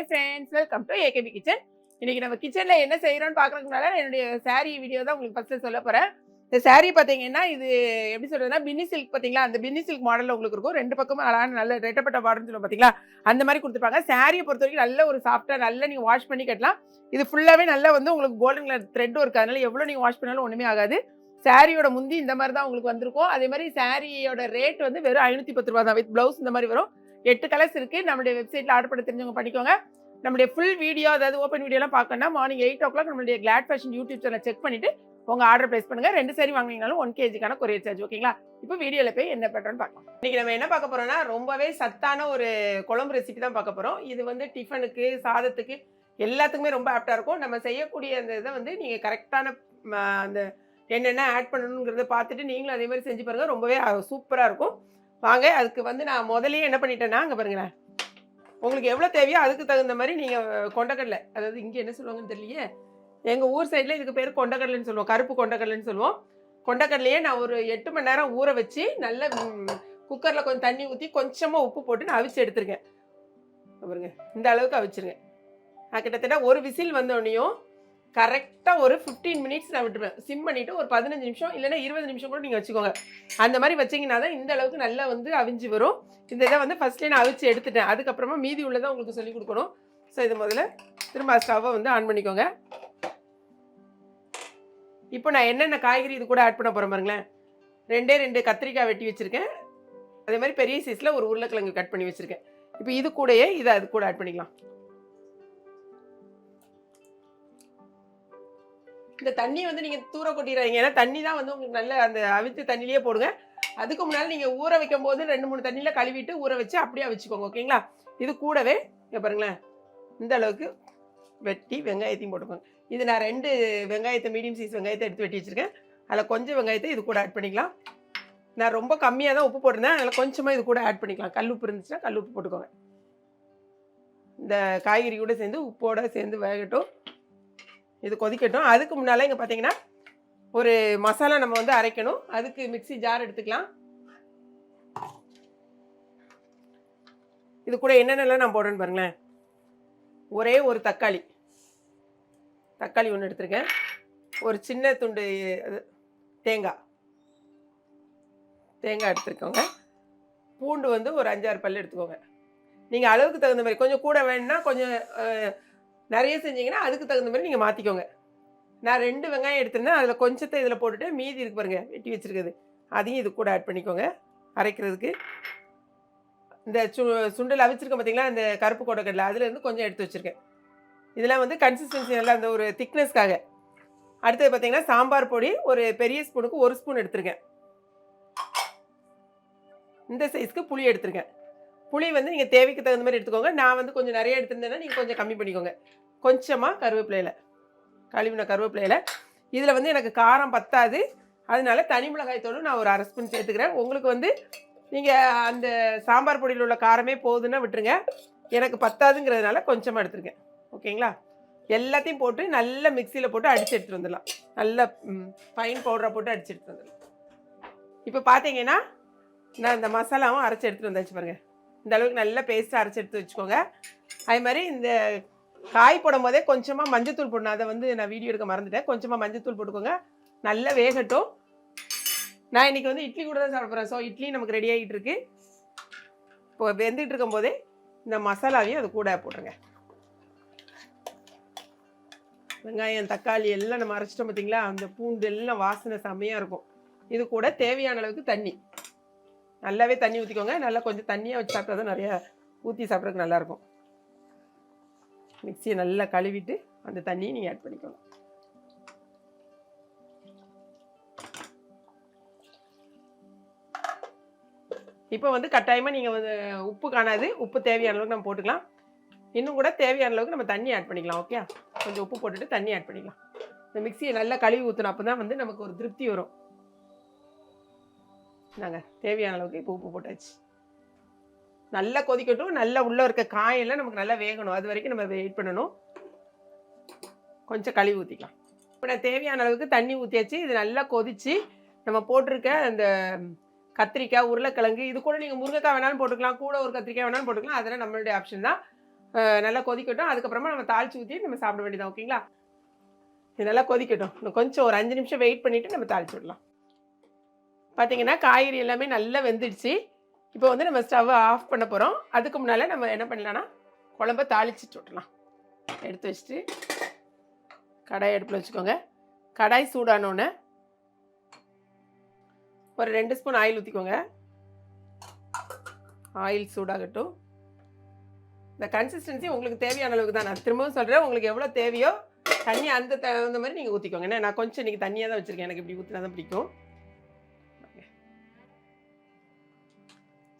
Hi friends welcome to AKP kitchen இன்னைக்கு நம்ம கிச்சனில் என்ன செய்யறோம்னு பார்க்கறதுக்கு முன்னால என்னுடைய சாரீ வீடியோ தான் உங்களுக்கு ஃபஸ்ட்டு சொல்ல போகிறேன் இந்த சாரீ பார்த்தீங்கன்னா இது எப்படி சொல்றதுன்னா பின்னி சில்க் பார்த்தீங்களா அந்த பின்னி சில்க் மாடலில் உங்களுக்கு இருக்கும். ரெண்டு பக்கமும் அழகான நல்ல ரெட்டப்பட்ட பார்டர்னு சொல்லுவோம் பார்த்தீங்களா அந்த மாதிரி கொடுத்துருப்பாங்க. சாரியை பொறுத்த வரைக்கும் நல்ல ஒரு சாஃப்டாக நல்லா நீங்க வாஷ் பண்ணி கட்டலாம். இது ஃபுல்லாகவே நல்லா வந்து உங்களுக்கு கோல்டன் கலர் த்ரெட் இருக்குது அதனால எவ்வளோ நீங்கள் வாஷ் பண்ணாலும் ஒன்றுமே ஆகாது. சாரியோட முந்தி இந்த மாதிரி தான் உங்களுக்கு வந்திருக்கும். அதே மாதிரி சாரியோட ரேட் வந்து வெறும் ஐநூற்றி பத்து ரூபா தான். வித் ப்ளவுஸ் இந்த மாதிரி வரும். எட்டு கலர்ஸ் இருக்கு. நம்மளுடைய வெப்சைட்ல ஆர்டர் பண்ண தெரிஞ்சவங்க பண்ணிக்கோங்க. நம்மளுடைய ஃபுல் வீடியோ அதாவது ஓப்பன் வீடியோலாம் பார்க்கணும்னா மார்னிங் எயிட் ஓ கிளாக் நம்மளுடைய Glad Fashion YouTube channel check பண்ணிட்டு உங்க ஆர்டர் பிளேஸ் பண்ணுங்க. ரெண்டு சாரி வாங்கினீங்கனாலும் ஒன் கேஜிக்கான கொரியர் சார்ஜ் ஓகேங்களா இப்போ வீடியோல போய் என்ன பண்றோம்னு பார்க்கலாம். இன்னைக்கு நம்ம என்ன பார்க்க போறோம்னா ரொம்பவே சத்தான ஒரு குழம்பு ரெசிபி தான் பார்க்க போறோம். இது வந்து டிஃபனுக்கு சாதத்துக்கு எல்லாத்துக்குமே ரொம்ப ஆப்டா இருக்கும். நம்ம செய்யக்கூடிய அந்த இதை வந்து நீங்க கரெக்டான அந்த என்னென்ன ஆட் பண்ணணுங்கிறத பார்த்துட்டு நீங்களும் அதே மாதிரி செஞ்சு பாருங்க. ரொம்பவே சூப்பராக இருக்கும். வாங்க அதுக்கு வந்து நான் முதலே என்ன பண்ணிட்டேன்னா அங்கே பாருங்களேன். உங்களுக்கு எவ்வளோ தேவையோ அதுக்கு தகுந்த மாதிரி நீங்கள் கொண்டக்கடலை. அதாவது இங்கே என்ன சொல்லுவாங்கன்னு தெரியலையே? எங்கள் ஊர் சைடில் இதுக்கு பேர் கொண்டக்கடலைன்னு சொல்லுவோம். கருப்பு கொண்டக்கடலைன்னு சொல்லுவோம். கொண்டக்கடலையே நான் ஒரு எட்டு மணி நேரம் ஊற வச்சு நல்ல குக்கரில் கொஞ்சம் தண்ணி ஊற்றி கொஞ்சமாக உப்பு போட்டு நான் அவிச்சு எடுத்துருக்கேன். பாருங்க இந்த அளவுக்கு அவிச்சிருங்க நான் கிட்டத்தட்ட ஒரு விசில் வந்தோடனையும் கரெக்டாக ஒரு ஃபிஃப்டீன் மினிட்ஸ் நான் விட்டுருவேன். சிம் பண்ணிவிட்டு ஒரு பதினஞ்சு நிமிஷம் இல்லைன்னா இருபது நிமிஷம் கூட நீங்கள் வச்சுக்கோங்க. அந்த மாதிரி வச்சிங்கன்னா தான் இந்த அளவுக்கு நல்லா வந்து அவிஞ்சு வரும். இந்த இதை வந்து ஃபஸ்ட்லேயே நான் அவிச்சு எடுத்துட்டேன். அதுக்கப்புறமா மீதி உள்ளதை உங்களுக்கு சொல்லிக் கொடுக்கணும். ஸோ இது முதல்ல திரும்ப ஸ்டவ்வை வந்து ஆன் பண்ணிக்கோங்க. இப்போ நான் என்னென்ன காய்கறி இது கூட ஆட் பண்ண போகிறேன் பாருங்களேன். ரெண்டே ரெண்டு கத்திரிக்காய் வெட்டி வச்சுருக்கேன். அதே மாதிரி பெரிய சைஸில் ஒரு உருளைக்கிழங்கு கட் பண்ணி வச்சுருக்கேன். இப்போ இது கூடயே இதை அது கூட ஆட் பண்ணிக்கலாம். இந்த தண்ணி வந்து நீங்கள் தூர கொட்டிடுறீங்க ஏன்னா தண்ணி தான் வந்து உங்களுக்கு நல்ல அந்த அவித்து தண்ணிலேயே போடுங்க. அதுக்கு முன்னால் நீங்கள் ஊற வைக்கும் போது ரெண்டு மூணு தண்ணியில் கழுவிட்டு ஊற வச்சு அப்படியே வச்சுக்கோங்க ஓகேங்களா? இது கூடவே இங்கே பாருங்களேன். இந்த அளவுக்கு வெட்டி வெங்காயத்தையும் போட்டுக்கோங்க. இது நான் ரெண்டு வெங்காயத்தை மீடியம் சைஸ் வெங்காயத்தை எடுத்து வெட்டி வச்சுருக்கேன். அதில் கொஞ்சம் வெங்காயத்தை இது கூட ஆட் பண்ணிக்கலாம். நான் ரொம்ப கம்மியாக தான் உப்பு போட்டிருந்தேன். அதில் கொஞ்சமாக இது கூட ஆட் பண்ணிக்கலாம். கல் உப்பு இருந்துச்சுன்னா கல் உப்பு போட்டுக்கோங்க. இந்த காய்கறி கூட சேர்ந்து உப்போட சேர்ந்து வேகட்டும். இது கொதிக்கட்டும். அதுக்கு முன்னால் இங்கே பார்த்தீங்கன்னா ஒரு மசாலா நம்ம வந்து அரைக்கணும். அதுக்கு மிக்ஸி ஜார் எடுத்துக்கலாம். இது கூட என்னென்னலாம் நான் போடுறேன்னு பாருங்களேன். ஒரே ஒரு தக்காளி. தக்காளி ஒன்று எடுத்திருக்கேன். ஒரு சின்ன துண்டு அது தேங்காய். தேங்காய் எடுத்துருக்கோங்க. பூண்டு வந்து ஒரு அஞ்சாறு பல் எடுத்துக்கோங்க. நீங்கள் அளவுக்கு தகுந்த மாதிரி கொஞ்சம் கூட வேணும்னா கொஞ்சம் நிறைய செஞ்சீங்கன்னா அதுக்கு தகுந்த மாதிரி நீங்கள் மாற்றிக்கோங்க நான் ரெண்டு வெங்காயம் எடுத்திருந்தேன். அதில் கொஞ்சத்தை இதில் போட்டுட்டு மீதி இருக்கு பாருங்கள் வெட்டி வச்சுருக்குது. அதையும் இது கூட ஆட் பண்ணிக்கோங்க அரைக்கிறதுக்கு. இந்த சு சுண்டல் அவிச்சிருக்கேன் பார்த்தீங்களா இந்த கருப்பு கொடக்கடலை அதுலேருந்து கொஞ்சம் எடுத்து வச்சுருக்கேன். இதெல்லாம் வந்து கன்சிஸ்டன்சி நல்லா அந்த ஒரு திக்னஸ்க்காக அடுத்தது பார்த்தீங்கன்னா சாம்பார் பொடி ஒரு பெரிய ஸ்பூனுக்கு ஒரு ஸ்பூன் எடுத்திருக்கேன். இந்த சைஸ்க்கு புளி எடுத்திருக்கேன். புளி வந்து நீங்கள் தேவைக்கு தகுந்த மாதிரி எடுத்துக்கோங்க. நான் வந்து கொஞ்சம் நிறைய எடுத்திருந்தேன்னா நீங்கள் கொஞ்சம் கம்மி பண்ணிக்கோங்க. கொஞ்சமாக கருவேப்பிலையில் கழுவின கருவேப்பிலையில். இதில் வந்து எனக்கு காரம் பத்தாது. அதனால தனி மிளகாய் தூள் நான் ஒரு அரை ஸ்பூன் சேர்த்துக்கிறேன். உங்களுக்கு வந்து நீங்கள் அந்த சாம்பார் பொடியில் உள்ள காரமே போதுன்னா விட்டுருங்க. எனக்கு பத்தாதுங்கிறதுனால கொஞ்சமாக எடுத்துருக்கேன். ஓகேங்களா? எல்லாத்தையும் போட்டு நல்ல மிக்சியில் போட்டு அடித்து எடுத்துட்டு வந்துடலாம். நல்ல ஃபைன் பவுடரை போட்டு அடிச்சு எடுத்துட்டு வந்துடலாம். இப்போ பார்த்தீங்கன்னா நான் இந்த மசாலாவும் அரைச்சி எடுத்துகிட்டு வந்தாச்சு பாருங்கள் இந்த அளவுக்கு நல்லா பேஸ்ட்டாக அரைச்சி எடுத்து வச்சுக்கோங்க. அதே மாதிரி இந்த காய் போடும் போதே கொஞ்சமாக மஞ்சத்தூள் போடணும். அதை வந்து நான் வீடியோ எடுக்க மறந்துட்டேன். கொஞ்சமாக மஞ்சத்தூள் போட்டுக்கோங்க. நல்லா வேகட்டும். நான் இன்னைக்கு வந்து இட்லி கூட தான் சாப்பிட்றேன் ஸோ இட்லி நமக்கு ரெடி ஆகிட்டு இருக்கு. இப்போ வெந்துட்டு இருக்கும் போதே இந்த மசாலாவையும் அது கூட போட்டுருங்க. வெங்காயம் தக்காளி எல்லாம் நம்ம அரைச்சிட்டோம் பார்த்தீங்களா அந்த பூண்டு எல்லாம் வாசனை செம்மையாக இருக்கும். இது கூட தேவையான அளவுக்கு தண்ணி. நல்லாவே தண்ணி ஊற்றிக்கோங்க நல்லா கொஞ்சம் தண்ணியாக வச்சு சாப்பிட்டா தான் நிறையா ஊற்றி சாப்பிட்றதுக்கு நல்லாயிருக்கும். மிக்சியை நல்லா கழுவிட்டு அந்த தண்ணியை நீங்கள் ஆட் பண்ணிக்கோங்க. இப்போ வந்து கட்டாயமாக நீங்கள் வந்து உப்பு காணாது. உப்பு தேவையான அளவுக்கு நம்ம போட்டுக்கலாம். இன்னும் கூட தேவையான அளவுக்கு நம்ம தண்ணி ஆட் பண்ணிக்கலாம் ஓகே கொஞ்சம் உப்பு போட்டுட்டு தண்ணி ஆட் பண்ணிக்கலாம். இந்த மிக்சியை நல்லா கழுவி ஊற்றணும் அப்போ தான் வந்து நமக்கு ஒரு திருப்தி வரும். நாங்கள் தேவையான அளவுக்கு இப்போ உப்பு போட்டாச்சு. நல்லா கொதிக்கட்டும் நல்லா உள்ளே இருக்க காயெல்லாம் நமக்கு நல்லா வேகணும். அது வரைக்கும் நம்ம வெயிட் பண்ணணும். கொஞ்சம் கழுவி ஊற்றிக்கலாம் இப்போ நான் தேவையான அளவுக்கு தண்ணி ஊற்றியாச்சு இது நல்லா கொதித்து நம்ம போட்டிருக்க அந்த கத்திரிக்காய் உருளைக்கிழங்கு இது கூட நீங்கள் முருங்கைக்காய் வேணாலும் போட்டுக்கலாம். கூட ஒரு கத்திரிக்காய் வேணாலும் போட்டுக்கலாம். அதெல்லாம் நம்மளுடைய ஆப்ஷன் தான். நல்லா கொதிக்கட்டும். அதுக்கப்புறமா நம்ம தாளிச்சு ஊற்றி நம்ம சாப்பிட வேண்டியதான் ஓகேங்களா இது நல்லா கொதிக்கட்டும். இன்னும் கொஞ்சம் ஒரு அஞ்சு நிமிஷம் வெயிட் பண்ணிவிட்டு நம்ம தாளிச்சு விடலாம். பார்த்தீங்கன்னா காய்கறி எல்லாமே நல்லா வெந்துடுச்சு. இப்போ வந்து நம்ம ஸ்டவ்வை ஆஃப் பண்ண போகிறோம் அதுக்கு முன்னால் நம்ம என்ன பண்ணலான்னா குழம்ப தாளிச்சிட்டு விட்டலாம் எடுத்து வச்சுட்டு கடாய் எடுப்பில் வச்சுக்கோங்க. கடாய் சூடானோன்னே ஒரு ரெண்டு ஸ்பூன் ஆயில் ஊற்றிக்கோங்க ஆயில் சூடாகட்டும். இந்த கன்சிஸ்டன்சி உங்களுக்கு தேவையான அளவுக்கு தான். நான் திரும்பவும் சொல்கிறேன் உங்களுக்கு எவ்வளோ தேவையோ தண்ணி அந்த தகுந்த மாதிரி நீங்கள் ஊற்றிக்கோங்க ஏன்னா நான் கொஞ்சம் இன்றைக்கி தண்ணியாக தான் வச்சுருக்கேன். எனக்கு இப்படி ஊற்றினா தான் பிடிக்கும்.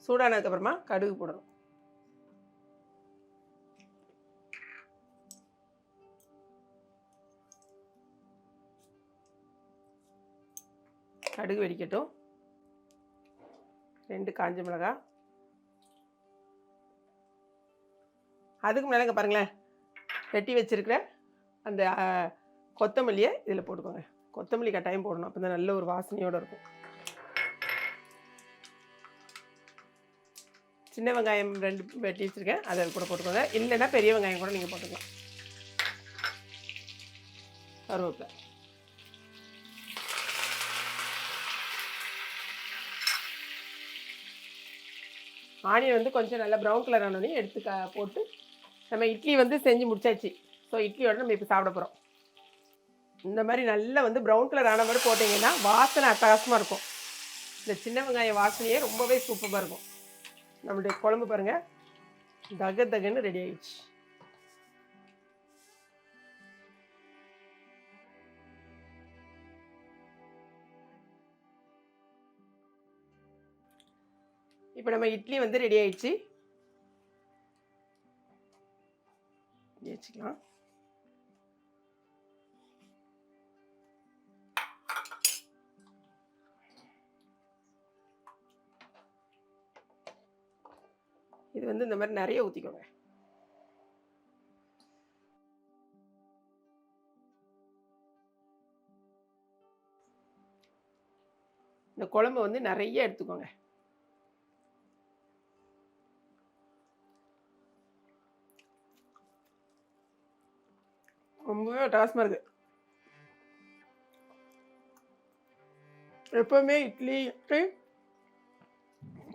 சூடானதுக்கப்புறமா கடுகு போடணும். கடுகு வெடிக்கட்டும். ரெண்டு காஞ்ச மிளகாய் அதுக்கு முன்னாடி பாருங்களேன் வெட்டி வச்சிருக்கிற அந்த கொத்தமல்லியை இதில் போட்டுக்கோங்க. கொத்தமல்லி கட்டாயம் போடணும். அப்போ தான் நல்ல ஒரு வாசனையோடு இருக்கும். சின்ன வெங்காயம் ரெண்டு வெட்டி வச்சுருக்கேன். அதை கூட போட்டுக்கோங்க. இல்லைன்னா பெரிய வெங்காயம் கூட நீங்கள் போட்டுக்கலாம். கருவேப்பிலை. ஆனியன் வந்து கொஞ்சம் நல்லா ப்ரௌன் கலர் ஆனோடனே எடுத்து க போட்டு நம்ம இட்லி வந்து செஞ்சு முடிச்சாச்சு. ஸோ இட்லியோட நம்ம இப்போ சாப்பிட போகிறோம் இந்த மாதிரி நல்லா வந்து ப்ரௌன் கலர் ஆன மாதிரி போட்டிங்கன்னா வாசனை அட்டகாசமாக இருக்கும். இந்த சின்ன வெங்காய வாசனையே ரொம்பவே சூப்பராக இருக்கும். நம்மளுடைய குழம்பு பாருங்கள் தக தகன்னு ரெடி ஆயிடுச்சு. இப்போ நம்ம இட்லி வந்து ரெடி ஆயிடுச்சு. வச்சுக்கலாம். இது வந்து இந்த மாதிரி நிறைய ஊற்றிக்கோங்க இந்த குழம்பு வந்து நிறைய எடுத்துக்கோங்க. ரொம்பவே அட்டகாசமாக இருக்குது எப்போவுமே இட்லி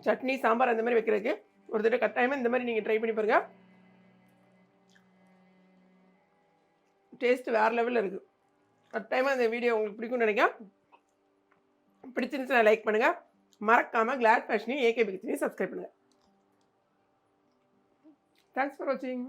சட்னி சாம்பார் அந்த மாதிரி வைக்கிறதுக்கு ஒரு தடவை கட்டாயமாக இந்த மாதிரி நீங்கள் ட்ரை பண்ணி பாருங்க. டேஸ்ட் வேறு லெவலில் இருக்குது கட்டாயமாக இந்த வீடியோ உங்களுக்கு பிடிக்கும்னு நினைக்கிறேன். பிடிச்சிருந்துச்சுன்னா லைக் பண்ணுங்கள் மறக்காமல் கிளாட் ஃபேஷனையும் ஏகே பிக்சனையும் சப்ஸ்கிரைப் பண்ணுங்கள் தேங்க்ஸ் ஃபார் வாட்சிங்